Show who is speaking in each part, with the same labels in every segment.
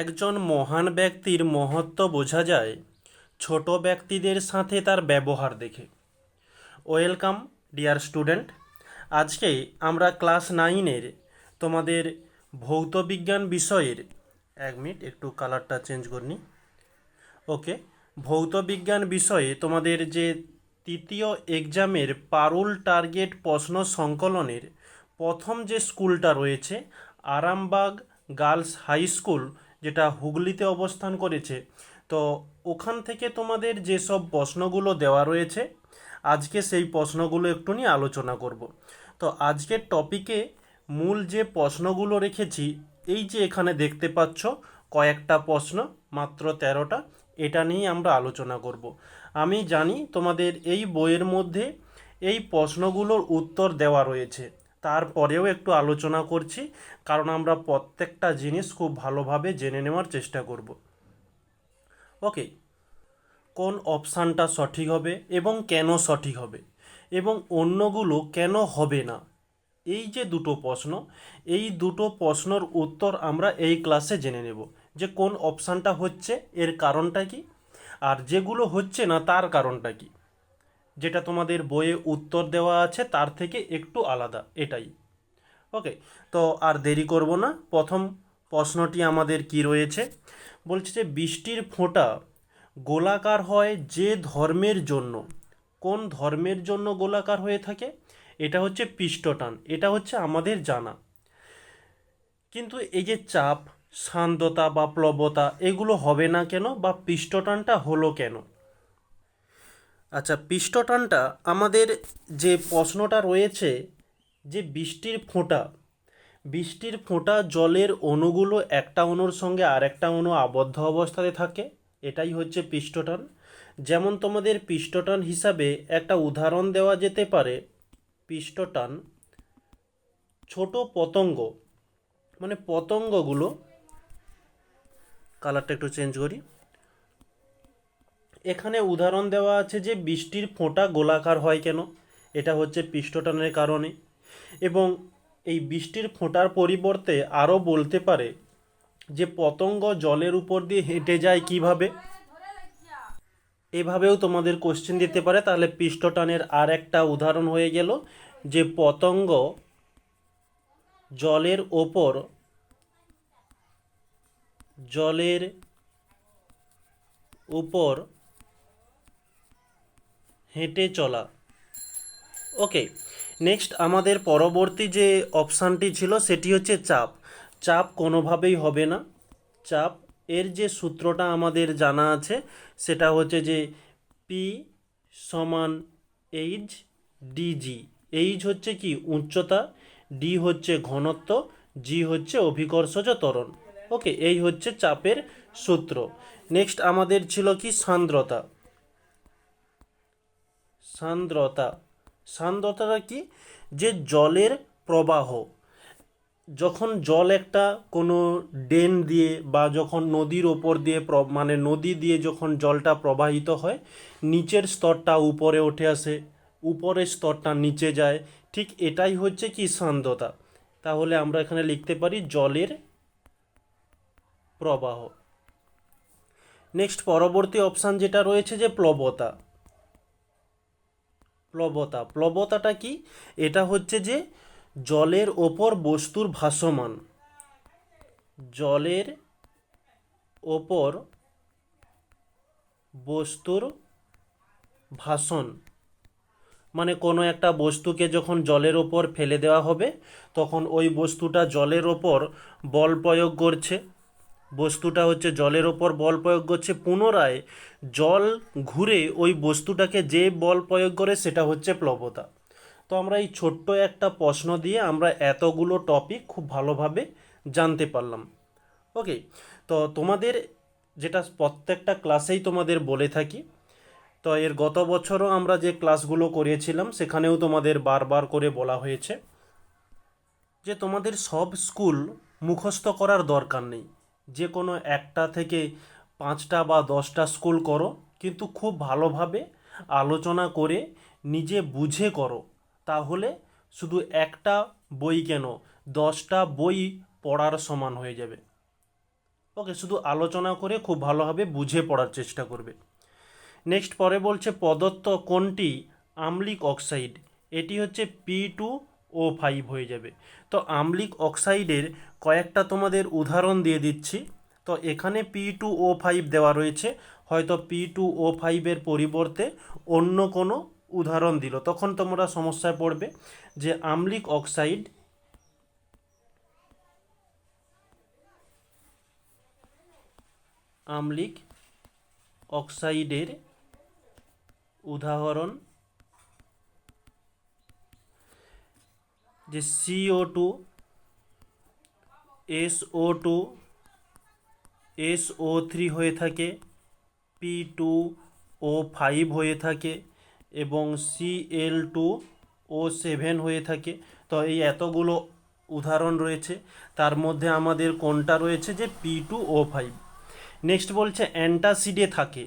Speaker 1: একজন মহান ব্যক্তির মহত্ব বোঝা যায় ছোট ব্যক্তিদের সাথে তার ব্যবহার দেখে। Welcome, dear student. আজকে আমরা ক্লাস নাইনের তোমাদের ভৌত বিজ্ঞান বিষয়ের এক মিনিট, একটু কালারটা চেঞ্জ করে নিই। ওকে, ভৌত বিজ্ঞান বিষয়ে তোমাদের যে তৃতীয় এক্সামের পারুল টার্গেট প্রশ্ন সংকলনের প্রথম যে স্কুলটা রয়েছে, আরামবাগ গার্লস হাই স্কুল যেটা হুগলিতে অবস্থান করেছে। তো ওখান থেকে তোমাদের যেসব প্রশ্নগুলো দেওয়া রয়েছে, আজকে সেই প্রশ্নগুলো একটু নিয়ে আলোচনা করব। তো আজকের টপিকে মূল যে প্রশ্নগুলো রেখেছি, এই যে এখানে দেখতে পাচ্ছ কয়েকটা প্রশ্ন, মাত্র তেরোটা, এটা নিয়েই আমরা আলোচনা করব। আমি জানি তোমাদের এই বইয়ের মধ্যে এই প্রশ্নগুলোর উত্তর দেওয়া রয়েছে। তারপরেও একটু আলোচনা করছি, কারণ আমরা প্রত্যেকটা জিনিস খুব ভালোভাবে জেনে নেওয়ার চেষ্টা করব। ওকে, কোন অপশানটা সঠিক হবে এবং কেন সঠিক হবে এবং অন্যগুলো কেন হবে না? এই যে দুটো প্রশ্ন, এই দুটো প্রশ্নর উত্তর আমরা এই ক্লাসে জেনে নেব যে কোন অপশানটা হচ্ছে, এর কারণটা কি? আর যেগুলো হচ্ছে না, তার কারণটা কি? যেটা তোমাদের বইয়ে উত্তর দেওয়া আছে, তার থেকে একটু আলাদা, এটাই। ওকে, তো আর দেরি করব না। প্রথম প্রশ্নটি আমাদের কি রয়েছে? বলছে যে, বৃষ্টির ফোঁটা গোলাকার হয় যে ধর্মের জন্য। কোন ধর্মের জন্য গোলাকার হয়ে থাকে? এটা হচ্ছে পৃষ্ঠটান, এটা হচ্ছে আমাদের জানা। কিন্তু এই যে চাপ সান্দ্রতা বা প্লবতা, এগুলো হবে না কেন বা পৃষ্ঠটানটা হলো কেন? আচ্ছা পৃষ্ঠটানটা আমাদের যে প্রশ্নটা রয়েছে যে বৃষ্টির ফোঁটা বৃষ্টির ফোঁটা জলের অণুগুলো একটা অণুর সঙ্গে আরেকটা অণু আবদ্ধ অবস্থাতে থাকে, এটাই হচ্ছে পৃষ্ঠটান। যেমন তোমাদের পৃষ্ঠটান হিসাবে একটা উদাহরণ দেওয়া যেতে পারে, পৃষ্ঠটান ছোট পতঙ্গ মানে পতঙ্গগুলো কালারটা একটু চেঞ্জ করি। এখানে উদাহরণ দেওয়া আছে যে বৃষ্টির ফোঁটা গোলাকার হয় কেন? এটা হচ্ছে পৃষ্ঠটানের কারণে। এবং এই বৃষ্টির ফোঁটার পরিবর্তে আরও বলতে পারে যে পতঙ্গ জলের উপর দিয়ে হেঁটে যায় কীভাবে? এভাবেও তোমাদের কোশ্চেন দিতে পারে। তাহলে পৃষ্ঠটানের আর একটা উদাহরণ হয়ে গেল যে পতঙ্গ জলের ওপর জলের উপর হেঁটে চলা। ওকে নেক্সট আমাদের পরবর্তী যে অপশানটি ছিল সেটি হচ্ছে চাপ। চাপ কোনোভাবেই হবে না। চাপ এর যে সূত্রটা আমাদের জানা আছে, সেটা হচ্ছে যে পি সমান এইচ ডিজি এইচ হচ্ছে কি? উচ্চতা ডি হচ্ছে ঘনত্ব জি হচ্ছে অভিকর্ষজ ত্বরণ। ওকে এই হচ্ছে চাপের সূত্র। নেক্সট আমাদের ছিল কি? সান্দ্রতা। সান্দ্রতা। সান্দ্রতাটা কি? যে জলের প্রবাহ। যখন জল একটা কোনো ড্রেন দিয়ে বা যখন নদীর ওপর দিয়ে মানে নদী দিয়ে যখন জলটা প্রবাহিত হয়, নিচের স্তরটা উপরে উঠে আসে, উপরের স্তরটা নিচে যায়। ঠিক এটাই হচ্ছে কি সান্দ্রতা। তাহলে আমরা এখানে লিখতে পারি জলের প্রবাহ। নেক্সট, পরবর্তী অপশান যেটা রয়েছে যে প্লবতা। প্লবতা। প্লবতাটা কি? এটা হচ্ছে যে জলের ওপর বস্তুর ভাসমান। জলের ওপর বস্তুর ভাসন। মানে কোনো একটা বস্তুকে যখন জলের ওপর ফেলে দেওয়া হবে, তখন ওই বস্তুটা জলের ওপর বল প্রয়োগ করছে। বস্তুটা হচ্ছে জলের ওপর বল প্রয়োগ করছে। পুনরায় জল ঘুরে ওই বস্তুটাকে যে বল প্রয়োগ করে সেটা হচ্ছে প্লবতা। তো আমরা এই ছোট্ট একটা প্রশ্ন দিয়ে আমরা এতগুলো টপিক খুব ভালোভাবে জানতে পারলাম। ওকে তো তোমাদের যেটা প্রত্যেকটা ক্লাসেই তোমাদের বলে থাকি, তো এর গত বছরও আমরা যে ক্লাসগুলো করিয়েছিলাম সেখানেও তোমাদের বারবার করে বলা হয়েছে যে তোমাদের সব স্কুল মুখস্থ করার দরকার নেই। যে কোনো একটা থেকে পাঁচটা বা দশটা স্কুল করো, কিন্তু খুব ভালোভাবে আলোচনা করে নিজে বুঝে করো। তাহলে শুধু একটা বই কেন, দশটা বই পড়ার সমান হয়ে যাবে। ওকে, শুধু আলোচনা করে খুব ভালোভাবে বুঝে পড়ার চেষ্টা করবে। নেক্সট পরে বলছে, প্রদত্ত কোনটি আম্লিক অক্সাইড? এটি হচ্ছে পি টু ও ফাইভ হয়ে যাবে। তো আম্লিক অক্সাইডের কয়েকটা তোমাদের উদাহরণ দিয়ে দিচ্ছি। তো এখানে পি টু ও ফাইভ দেওয়া রয়েছে, হয়তো পি টু ও ফাইভের পরিবর্তে অন্য কোনো উদাহরণ দিল। তখন তোমরা সমস্যায় পড়বে যে আম্লিক অক্সাইড আম্লিক অক্সাইডের উদাহরণ যে CO two SO two SO three হয়ে থাকে পি টু ও ফাইভ হয়ে থাকে এবং সিএল টু ও সেভেন হয়ে থাকে। তো এই এতগুলো উদাহরণ রয়েছে। তার মধ্যে আমাদের কোনটা রয়েছে যে P two O five next বলছে অ্যান্টাসিডে থাকে।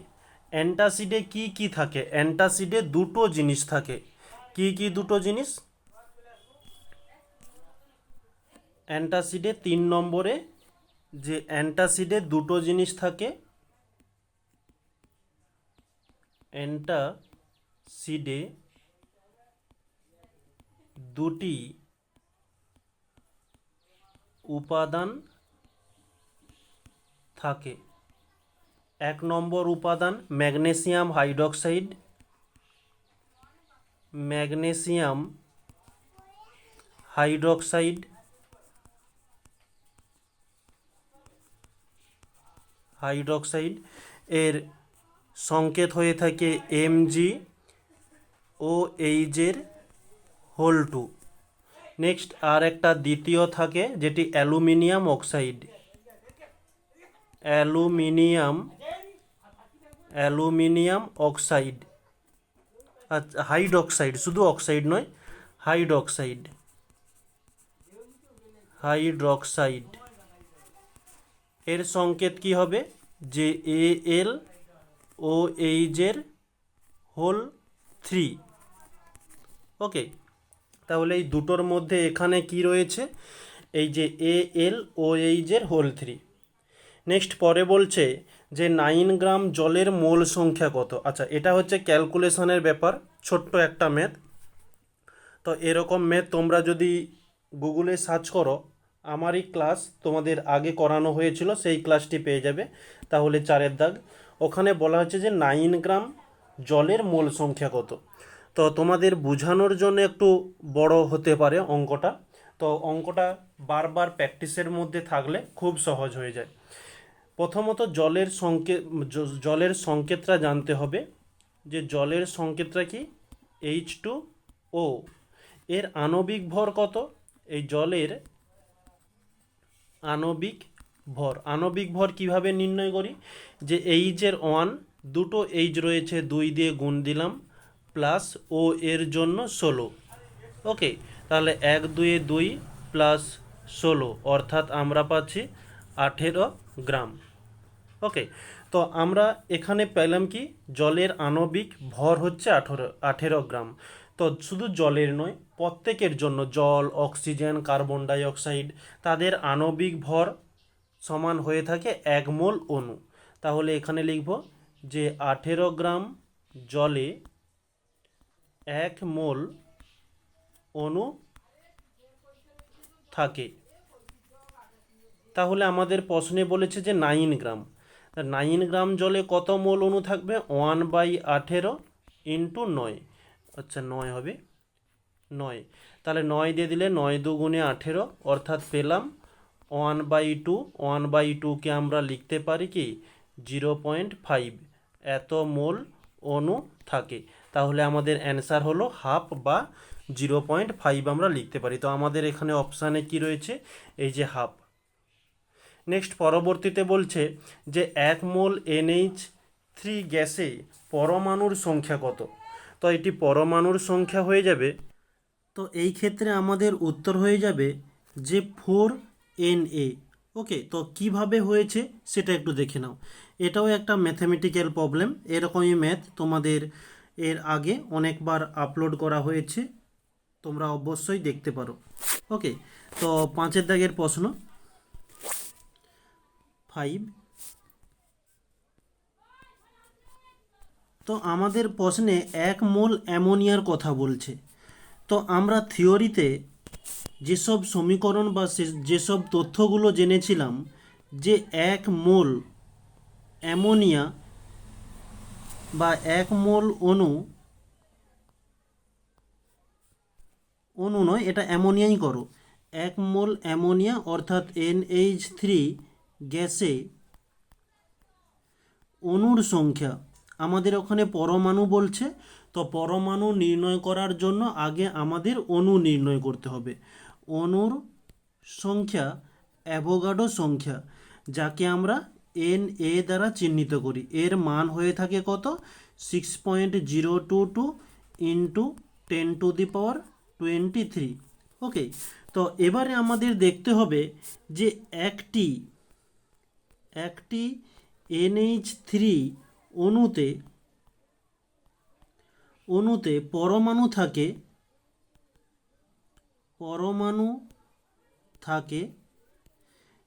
Speaker 1: অ্যান্টাসিডে কি কি থাকে? অ্যান্টাসিডে দুটো জিনিস থাকে। কি কি দুটো জিনিস? অ্যান্টাসিডে তিন নম্বরে, যে অ্যান্টাসিডে দুটো জিনিস থাকে, অ্যান্টাসিডে দুটি উপাদান থাকে। এক নম্বর উপাদান magnesium hydroxide. Magnesium hydroxide hydroxide এর সংকেত হয়ে থাকে এমজি ও এইচের হোল টু নেক্সট আর একটা দ্বিতীয় থাকে, যেটি aluminium oxide. Aluminium aluminium oxide. আচ্ছা হাইড্রক্সাইড, শুধু অক্সাইড নয়, হাইড্রক্সাইড। হাইড্রক্সাইড। এর সংকেত কি হবে? যে এ এল ও এইচের হোল থ্রি ওকে তাহলে এই দুটোর মধ্যে এখানে কি রয়েছে? এই যে এ এল ও এইচের হোল থ্রি নেক্সট পরে বলছে যে নাইন গ্রাম জলের মোল সংখ্যা কত? আচ্ছা এটা হচ্ছে ক্যালকুলেশনের ব্যাপার, ছোট্ট একটা ম্যাথ তো এরকম ম্যাথ তোমরা যদি গুগলে সার্চ করো আমারই ক্লাস তোমাদের আগে করানো হয়েছিল, সেই ক্লাসটি পেয়ে যাবে। তাহলে চারের দাগ। ওখানে বলা হচ্ছে যে নাইন গ্রাম জলের মোল সংখ্যা কত? তো তোমাদের বোঝানোর জন্য একটু বড় হতে পারে অঙ্কটা। তো অঙ্কটা বারবার প্র্যাকটিসের মধ্যে থাকলে খুব সহজ হয়ে যায়। প্রথমত জলের সংকেত জলের সংকেতটা জানতে হবে যে জলের সংকেতটা কি? এইচ টু ও এর আণবিক ভর কত? এই জলের আণবিক ভর। আণবিক ভর কীভাবে নির্ণয় করি? যে এইচের ওয়ান দুটো এইচ রয়েছে, দুই দিয়ে গুণ দিলাম প্লাস ও এর জন্য ষোলো। ওকে তাহলে এক, দুয়ে দুই প্লাস ষোলো। অর্থাৎ আমরা পাচ্ছি আঠেরো গ্রাম। ওকে তো আমরা এখানে পেলাম কি? জলের আণবিক ভর হচ্ছে আঠেরো আঠেরো গ্রাম। তো শুধু জলের নয়, প্রত্যেকের জন্য জল, অক্সিজেন, কার্বন ডাই অক্সাইড তাদের আণবিক ভর সমান হয়ে থাকে এক মোল অণু। তাহলে এখানে লিখব যে আঠেরো গ্রাম জলে এক মোল অণু থাকে। তাহলে আমাদের প্রশ্নে বলেছে যে নাইন গ্রাম। নাইন গ্রাম জলে কত মোল অণু থাকবে? ওয়ান বাই আঠেরো ইন্টু নয়। আচ্ছা নয় হবে। নয়। তাহলে নয় দিয়ে দিলে নয় দুগুণে আঠেরো, অর্থাৎ পেলাম one by two one by টুকে আমরা লিখতে পারি কি? জিরো পয়েন্ট ফাইভ এত মোল অণু থাকে। তাহলে আমাদের অ্যান্সার হলো হাফ বা জিরো পয়েন্ট ফাইভ আমরা লিখতে পারি। তো আমাদের এখানে অপশানে কি রয়েছে? এই যে হাফ নেক্সট পরবর্তীতে বলছে যে এক মোল এনএইচ থ্রি গ্যাসে পরমাণুর সংখ্যা কত? তো এটি পরমাণুর সংখ্যা হয়ে যাবে। তো এই ক্ষেত্রে আমাদের উত্তর হয়ে যাবে যে ফোর এন এ। ওকে, তো কীভাবে হয়েছে সেটা একটু দেখে নাও। এটাও একটা ম্যাথামেটিক্যাল প্রবলেম। এরকমই ম্যাথ তোমাদের এর আগে অনেকবার আপলোড করা হয়েছে। তোমরা অবশ্যই দেখতে পারো। ওকে, তো পাঁচের দাগের প্রশ্ন। ফাইভ তো আমাদের প্রশ্নে এক মোল অ্যামোনিয়ার কথা বলছে। তো আমরা থিওরিতে যেসব সমীকরণ বা যেসব তথ্যগুলো জেনেছিলাম, যে এক মোল অ্যামোনিয়া বা এক মোল অণু অণু নয়, এটা অ্যামোনিয়াই করো। এক মোল অ্যামোনিয়া অর্থাৎ এনএইচ থ্রি গ্যাসে অণুর সংখ্যা আমাদের ওখানে পরমাণু বলছে, তো পরমাণু নির্ণয় করার জন্য আগে আমাদের অণু নির্ণয় করতে হবে। অণুর সংখ্যা, অ্যাভোগাডো সংখ্যা, যাকে আমরা এন এ দ্বারা চিহ্নিত করি। এর মান হয়ে থাকে কত? Six point zero two two into ten to the power twenty three okay তো এবারে আমাদের দেখতে হবে যে একটি একটি এনএইচ থ্রি অণুতে অণুতে পরমাণু থাকে পরমাণু থাকে,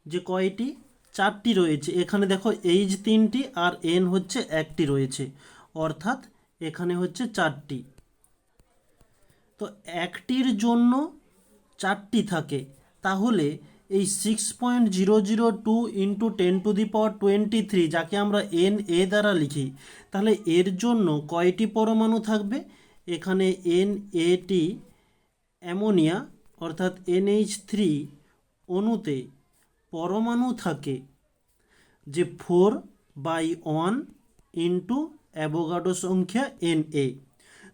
Speaker 1: যে কয়টি? চারটি রয়েছে। এখানে দেখো এইচ তিনটি আর এন হচ্ছে একটি রয়েছে। অর্থাৎ এখানে হচ্ছে চারটি। তো একটির জন্য চারটি থাকে। তাহলে এই six point zero zero two into ten to the power twenty three যাকে আমরা এন এ দ্বারা লিখি, তাহলে এর জন্য কয়টি পরমাণু থাকবে? এখানে এন এটি অ্যামোনিয়া, অর্থাৎ এনএইচ থ্রি অণুতে পরমাণু থাকে যে four by one into Avogadro সংখ্যা এন এ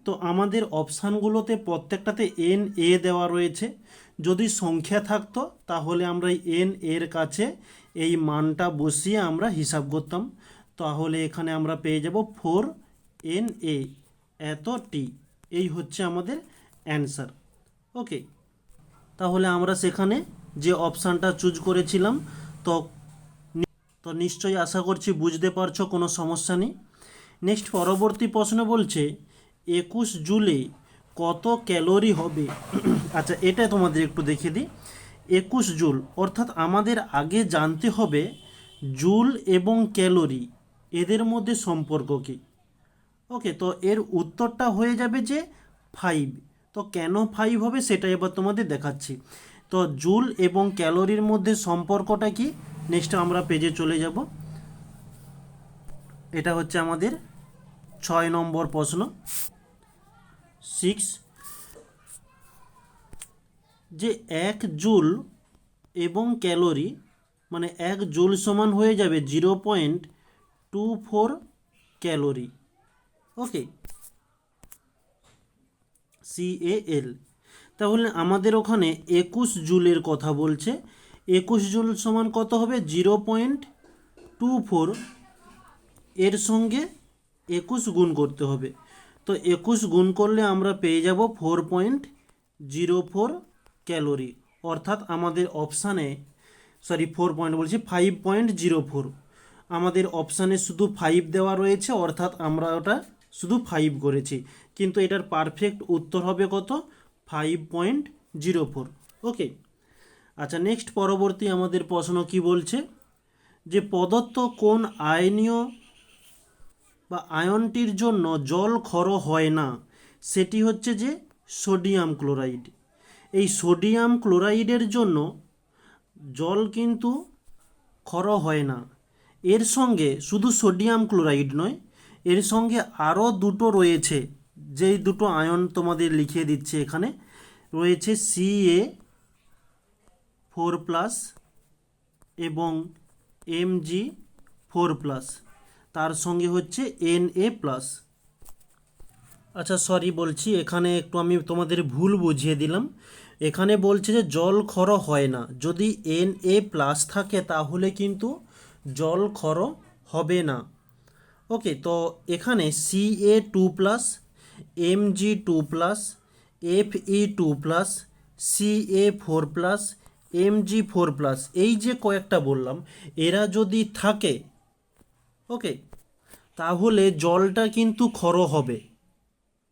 Speaker 1: তো আমাদের অপশানগুলোতে প্রত্যেকটাতে এন এ দেওয়া রয়েছে। যদি সংখ্যা থাকতো, তাহলে আমরা এন এর কাছে এই মানটা বসিয়ে আমরা হিসাব করতাম। তাহলে এখানে আমরা পেয়ে যাব ফোর এন এ এত টি এই হচ্ছে আমাদের অ্যান্সার। ওকে, তাহলে আমরা সেখানে যে অপশানটা চুজ করেছিলাম, তো তো নিশ্চয়ই আশা করছি বুঝতে পারছ, কোনো সমস্যা নেই। নেক্সট পরবর্তী প্রশ্ন বলছে, একুশ জুলে কত ক্যালোরি হবে? আচ্ছা এটা তোমাদের একটু দেখিয়ে দিই। একুশ জুল, অর্থাৎ আমাদের আগে জানতে হবে জুল এবং ক্যালোরি, এদের মধ্যে সম্পর্ক কী? ওকে, তো এর উত্তরটা হয়ে যাবে যে ফাইভ তো কেন ফাইভ হবে সেটা এবার তোমাদের দেখাচ্ছি। তো জুল এবং ক্যালোরির মধ্যে সম্পর্কটা কি? নেক্সট আমরা পেজে চলে যাব। এটা হচ্ছে আমাদের ছয় নম্বর প্রশ্ন। সিক্স যে এক জুল এবং ক্যালোরি মানে এক জুল সমান হয়ে যাবে zero point two four calorie. Okay. C A L তাহলে আমাদের ওখানে একুশ জুলের কথা বলছে। একুশ জুল সমান কত হবে? Zero point two four. এর সঙ্গে একুশ গুণ করতে হবে। তো একুশ গুণ করলে আমরা পেয়ে যাব four point zero four calorie অর্থাৎ আমাদের অপশানে সরি ফোর পয়েন্ট বলছি ফাইভ পয়েন্ট জিরো ফোর আমাদের অপশানে শুধু ফাইভ দেওয়া রয়েছে, অর্থাৎ আমরা ওটা শুধু ফাইভ করেছি। কিন্তু এটার পারফেক্ট উত্তর হবে কত? Five point zero four okay আচ্ছা নেক্সট পরবর্তী আমাদের প্রশ্ন কি বলছে? যে প্রদত্ত কোন আয়নীয় বা আয়নটির জন্য জল ক্ষর হয় না, সেটি হচ্ছে যে সোডিয়াম ক্লোরাইড। এই সোডিয়াম ক্লোরাইডের জন্য জল কিন্তু ক্ষর হয় না। এর সঙ্গে শুধু সোডিয়াম ক্লোরাইড নয়, এর সঙ্গে আরও দুটো রয়েছে, যেই দুটো আয়ন তোমাদের লিখিয়ে দিচ্ছে এখানে। রয়েছে সি এ ফোর প্লাস এবং এম জি ফোর প্লাস তার সঙ্গে হচ্ছে এন এ প্লাস আচ্ছা সরি বলছি, এখানে একটু আমি তোমাদের ভুল বুঝিয়ে দিলাম। এখানে বলছে যে জল ক্ষর হয় না। যদি এন এ প্লাস থাকে, তাহলে কিন্তু জল ক্ষর হবে না। ওকে, তো এখানে C A two plus M G two plus F E two plus C A four plus M G four plus এই যে কয়েকটা বললাম, এরা যদি থাকে ওকে তাহলে জলটা কিন্তু ক্ষর হবে।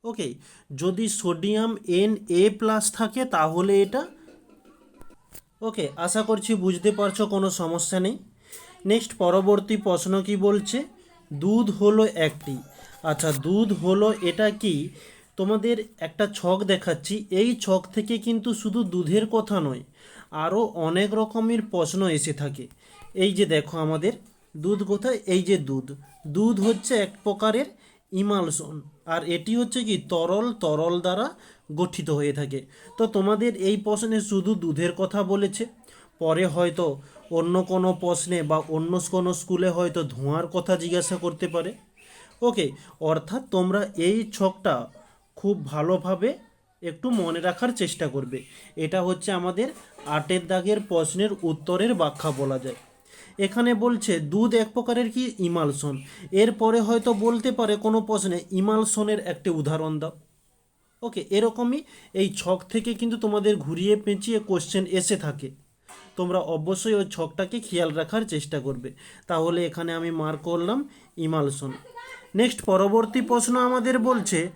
Speaker 1: ওকে যদি সোডিয়াম এন এ প্লাস থাকে তাহলে এটা? ওকে আশা করছি বুঝতে পারছ, কোনো সমস্যা নেই। নেক্সট পরবর্তী প্রশ্ন কি বলছে? দুধ হলো একটি। আচ্ছা দুধ হলো এটা কি? তোমাদের একটা ছক দেখাচ্ছি। এই ছক থেকে কিন্তু শুধু দুধের কথা নয় আরও অনেক রকমের প্রশ্ন এসে থাকে। এই যে দেখো আমাদের। দুধ কোথায়? এই যে দুধ। দুধ হচ্ছে এক প্রকারের ইমালসন। আর এটি হচ্ছে কি? তরল তরল দ্বারা গঠিত হয়ে থাকে। তো তোমাদের এই প্রশ্নে শুধু দুধের কথা বলেছে। পরে হয়তো অন্য কোনো প্রশ্নে বা অন্য কোনো স্কুলে হয়তো ধোঁয়ার কথা জিজ্ঞাসা করতে পারে। ওকে, অর্থাৎ তোমরা এই ছকটা খুব ভালোভাবে একটু মনে রাখার চেষ্টা করবে। এটা হচ্ছে আমাদের আটের দাগের প্রশ্নের উত্তরের ব্যাখ্যা বলা যায়। এখানে বলছে, দুধ এক প্রকারের কি? ইমালসন। এরপরে হয়তো বলতে পারে, কোনো প্রশ্নে ইমালসনের একটি উদাহরণ দাও। ওকে, এরকমই এই ছক থেকে কিন্তু তোমাদের ঘুরিয়ে পেঁচিয়ে কোশ্চেন এসে থাকে। তোমরা অবশ্যই ওই ছকটাকে খেয়াল রাখার চেষ্টা করবে। তাহলে এখানে আমি মার্ক করলাম ইমালসন। নেক্সট পরবর্তী প্রশ্ন আমাদের বলছে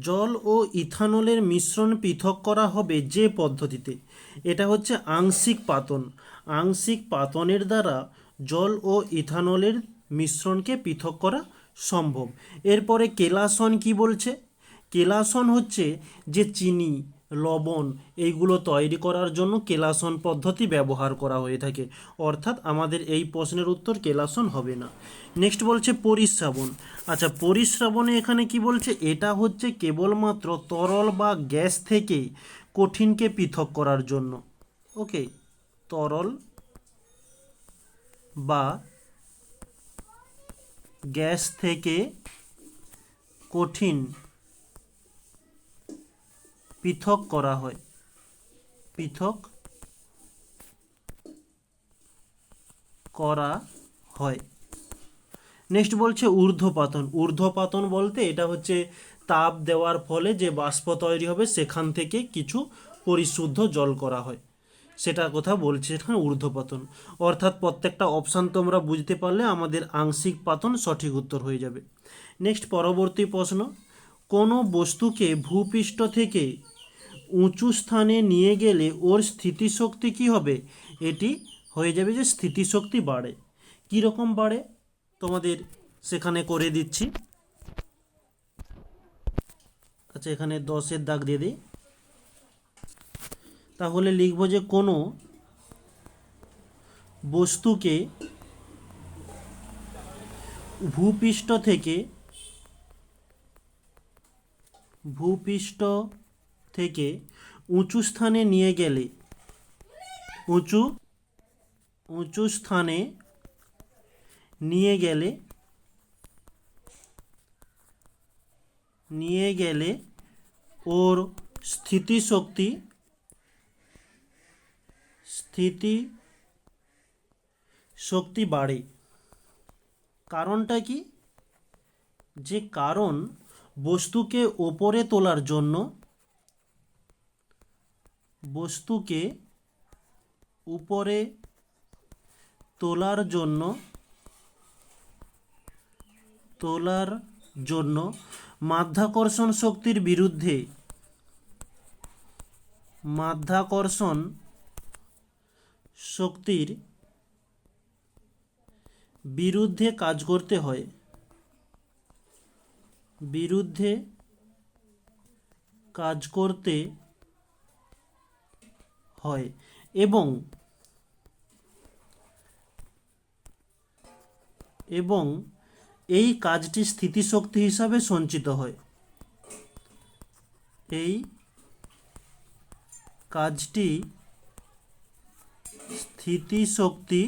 Speaker 1: জল ও ইথানলের মিশ্রণ পৃথক করা হবে যে পদ্ধতিতে। এটা হচ্ছে আংশিক পাতন। আংশিক পাতনের দ্বারা জল ও ইথানলের মিশ্রণকে পৃথক করা সম্ভব। এরপরে কেলাসন কি বলছে? কেলাসন হচ্ছে যে চিনি লবণ এইগুলো তৈরি করার জন্য কেলাসন পদ্ধতি ব্যবহার করা হয়ে থাকে। অর্থাৎ আমাদের এই প্রশ্নের উত্তর কেলাসন হবে না। নেক্সট বলছে পরিশ্রাবণ আচ্ছা পরিশ্রাবণে এখানে কি বলছে? এটা হচ্ছে কেবলমাত্র তরল বা গ্যাস থেকে কঠিনকে পৃথক করার জন্য। ওকে তরল বা গ্যাস থেকে কঠিন পৃথক করা হয়। পৃথক করা হয়। নেক্সট বলছে ঊর্ধ্বপাতন। ঊর্ধ্বপাতন বলতে এটা হচ্ছে তাপ দেওয়ার ফলে যে বাষ্প তৈরি হবে, সেখান থেকে কিছু পরিশুদ্ধ জল করা হয়। সেটা কথা বলছে এখানে ঊর্ধ্বপাতন। অর্থাৎ প্রত্যেকটা অপশান তোমরা বুঝতে পারলে আমাদের আংশিক পাতন সঠিক উত্তর হয়ে যাবে। নেক্সট পরবর্তী প্রশ্ন, কোনো বস্তুকে ভূপৃষ্ঠ থেকে উঁচু স্থানে নিয়ে গেলে ওর স্থিতিশক্তি কি হবে? এটি হয়ে যাবে যে স্থিতিশক্তি বাড়ে। কী রকম বাড়ে? তোমাদের সেখানে করে দিচ্ছি। আচ্ছা এখানে দশের দাগ দিয়ে দিই। তাহলে লিখব যে কোনো বস্তুকে ভূপৃষ্ঠ থেকে ভূপৃষ্ঠ থেকে উঁচু স্থানে নিয়ে গেলে। উঁচু উঁচু স্থানে নিয়ে গেলে নিয়ে গেলে ওর স্থিতিশক্তি স্থিতি শক্তি বাড়ে। কারণটা কি? যে কারণ বস্তুকে ওপরে তোলার জন্য বস্তুকে উপরে তোলার জন্য তোলার জন্য মাধ্যাকর্ষণ শক্তির বিরুদ্ধে, মাধ্যাকর্ষণ শক্তির বিরুদ্ধে কাজ করতে হয়। বিরুদ্ধে কাজ করতে হয় এবং এবং এই কাজটি স্থিতিশক্তি হিসাবে সঞ্চিত হয়। এই কাজটি স্থিতিশক্তি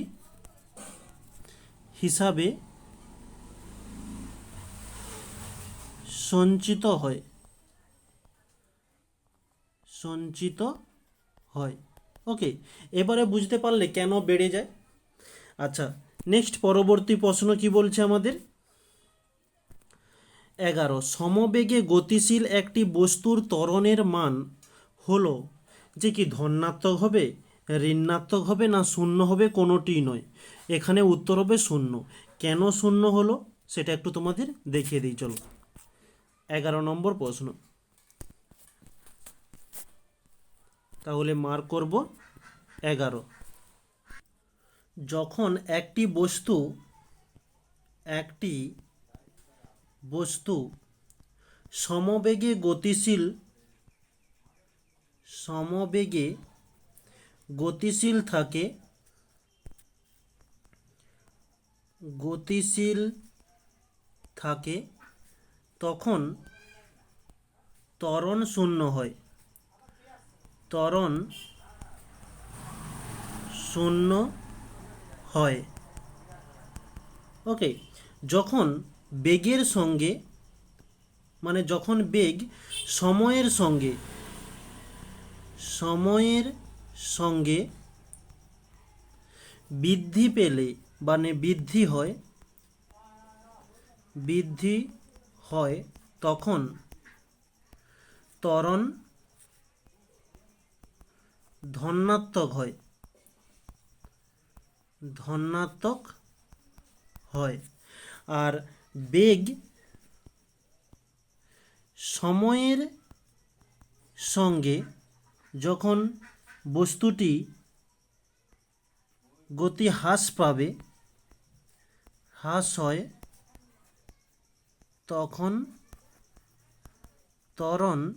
Speaker 1: হিসাবে সঞ্চিত হয়। সঞ্চিত হয়। ওকে এবারে বুঝতে পারলে কেন বেড়ে যায়? আচ্ছা নেক্সট পরবর্তী প্রশ্ন কি বলছে আমাদের? এগারো, সমবেগে গতিশীল একটি বস্তুর ত্বরণের মান হলো যে কি ধনাত্মক হবে, ঋণাত্মক হবে না শূন্য হবে কোনোটিই নয়। এখানে উত্তর হবে শূন্য। কেন শূন্য হলো? সেটা একটু তোমাদের দেখিয়ে দিই, চলো। এগারো নম্বর প্রশ্ন। তাহলে মার করব এগারো। যখন একটি বস্তু একটি বস্তু সমবেগে গতিশীল সমবেগে গতিশীল থাকে গতিশীল থাকে, তখন ত্বরণ শূন্য হয়। ত্বরণ শূন্য হয়। ওকে যখন বেগের সঙ্গে মানে যখন বেগ সময়ের সঙ্গে সময়ের সঙ্গে বৃদ্ধি পেলে মানে বৃদ্ধি হয় বৃদ্ধি হয়, তখন ত্বরণ ধনাত্মক হয়। ধনাত্মক হয়। আর বেগ সময়ের সঙ্গে যখন বস্তুটি গতি হ্রাস পাবে, হ্রাস হয়, তখন ত্বরণ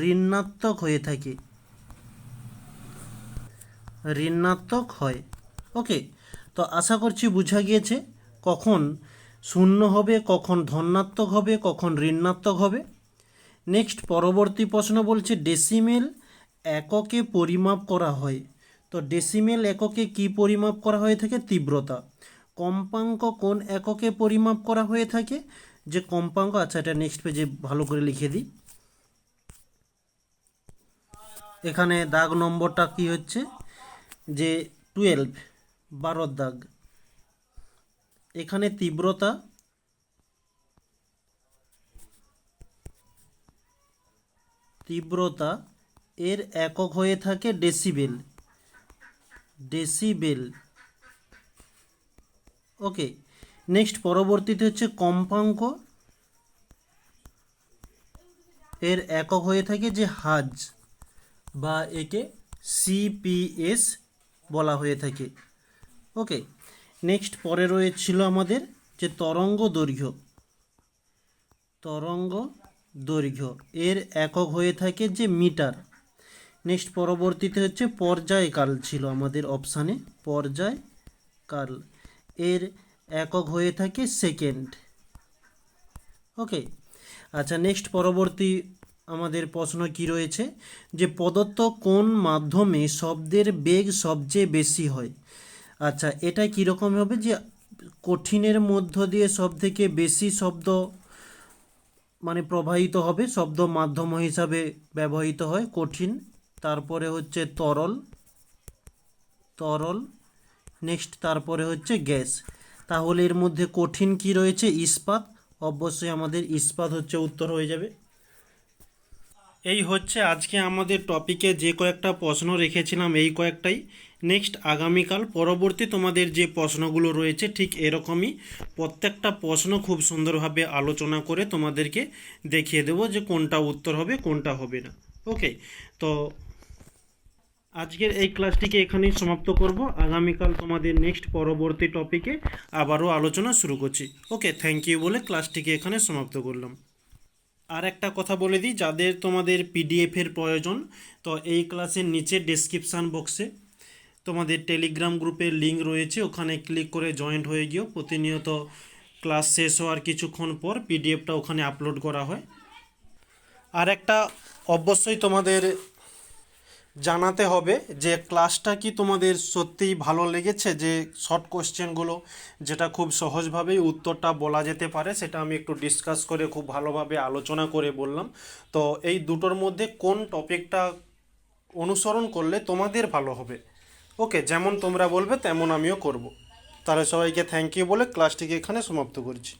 Speaker 1: ঋণাত্মক হয়ে থাকে। ঋণাত্মক হয়। ওকে তো আশা করছি বোঝা গিয়েছে কখন শূন্য হবে, কখন ধনাত্মক হবে, কখন ঋণাত্মক হবে। নেক্সট পরবর্তী প্রশ্ন বলছে ডেসিমেল এককে পরিমাপ করা হয়। তো ডেসিমেল এককে কি পরিমাপ করা হয়ে থাকে? তীব্রতা। কম্পাঙ্ক কোন এককে পরিমাপ করা হয়ে থাকে? যে কম্পাঙ্ক আচ্ছা এটা নেক্সট পেজে ভালো করে লিখে দিই। এখানে দাগ নম্বরটা কি হচ্ছে? যে টুয়েলভ বারোর দাগ। এখানে তীব্রতা তীব্রতা এর একক হয়ে থাকে ডেসিবেল ডেসিবেল ওকে নেক্সট পরবর্তীতে হচ্ছে কম্পাঙ্ক। এর একক হয়ে থাকে যে হাজ বা একে সিপিএস বলা হয়ে থাকে। ওকে নেক্সট পরে রয়েছিল আমাদের যে তরঙ্গ দৈর্ঘ্য। তরঙ্গ দৈর্ঘ্য, এর একক হয়ে থাকে যে মিটার। নেক্সট পরবর্তীতে হচ্ছে পর্যায়কাল ছিল আমাদের অপশানে পর্যায়কাল। এর একক হয়ে থাকে সেকেন্ড ওকে আচ্ছা নেক্সট পরবর্তী আমাদের প্রশ্ন কি রয়েছে? যে প্রদত্ত কোন মাধ্যমে শব্দের বেগ সবচেয়ে বেশি হয়? আচ্ছা এটা কীরকম হবে যে কঠিনের মধ্য দিয়ে সব থেকে বেশি শব্দ মানে প্রবাহিত হবে, শব্দ মাধ্যম হিসাবে ব্যবহৃত হয়, কঠিন? তারপরে হচ্ছে তরল তরল, নেক্সট তারপরে হচ্ছে গ্যাস। তাহলে এর মধ্যে কঠিন কি রয়েছে? ইস্পাত। অবশ্যই আমাদের ইস্পাত হচ্ছে উত্তর হয়ে যাবে। এই হচ্ছে আজকে আমাদের টপিকে যে কয়েকটা প্রশ্ন রেখেছিলাম এই কয়েকটাই। নেক্সট আগামীকাল, পরবর্তী তোমাদের যে প্রশ্নগুলো রয়েছে, ঠিক এরকমই প্রত্যেকটা প্রশ্ন খুব সুন্দরভাবে আলোচনা করে তোমাদেরকে দেখিয়ে দেবো যে কোনটা উত্তর হবে, কোনটা হবে না। ওকে তো আজকের এই ক্লাসটিকে এখানেই সমাপ্ত করব। আগামীকাল তোমাদের নেক্সট পরবর্তী টপিকে আবারও আলোচনা শুরু করছি। ওকে থ্যাংক ইউ বলে ক্লাসটিকে এখানে সমাপ্ত করলাম। আর একটা কথা বলে দিই, যাদের তোমাদের পিডিএফের প্রয়োজন, তো এই ক্লাসের নিচে ডেসক্রিপশান বক্সে তোমাদের টেলিগ্রাম গ্রুপের লিঙ্ক রয়েছে, ওখানে ক্লিক করে জয়েন্ট হয়ে গিয়েও প্রতিনিয়ত ক্লাস শেষ হওয়ার কিছুক্ষণ পর পিডিএফটা ওখানে আপলোড করা হয়। আর একটা অবশ্যই তোমাদের জানাতে হবে যে ক্লাসটা কি তোমাদের সত্যিই ভালো লেগেছে? যে শর্ট কোশ্চেনগুলো যেটা খুব সহজভাবেই উত্তরটা বলা যেতে পারে, সেটা আমি একটু ডিসকাস করে খুব ভালোভাবে আলোচনা করে বললাম। তো এই দুটোর মধ্যে কোন টপিকটা অনুসরণ করলে তোমাদের ভালো হবে? ওকে যেমন তোমরা বলবে, তেমন আমিও করব। তাহলে সবাইকে থ্যাংক ইউ বলে ক্লাসটিকে এখানে সমাপ্ত করছি।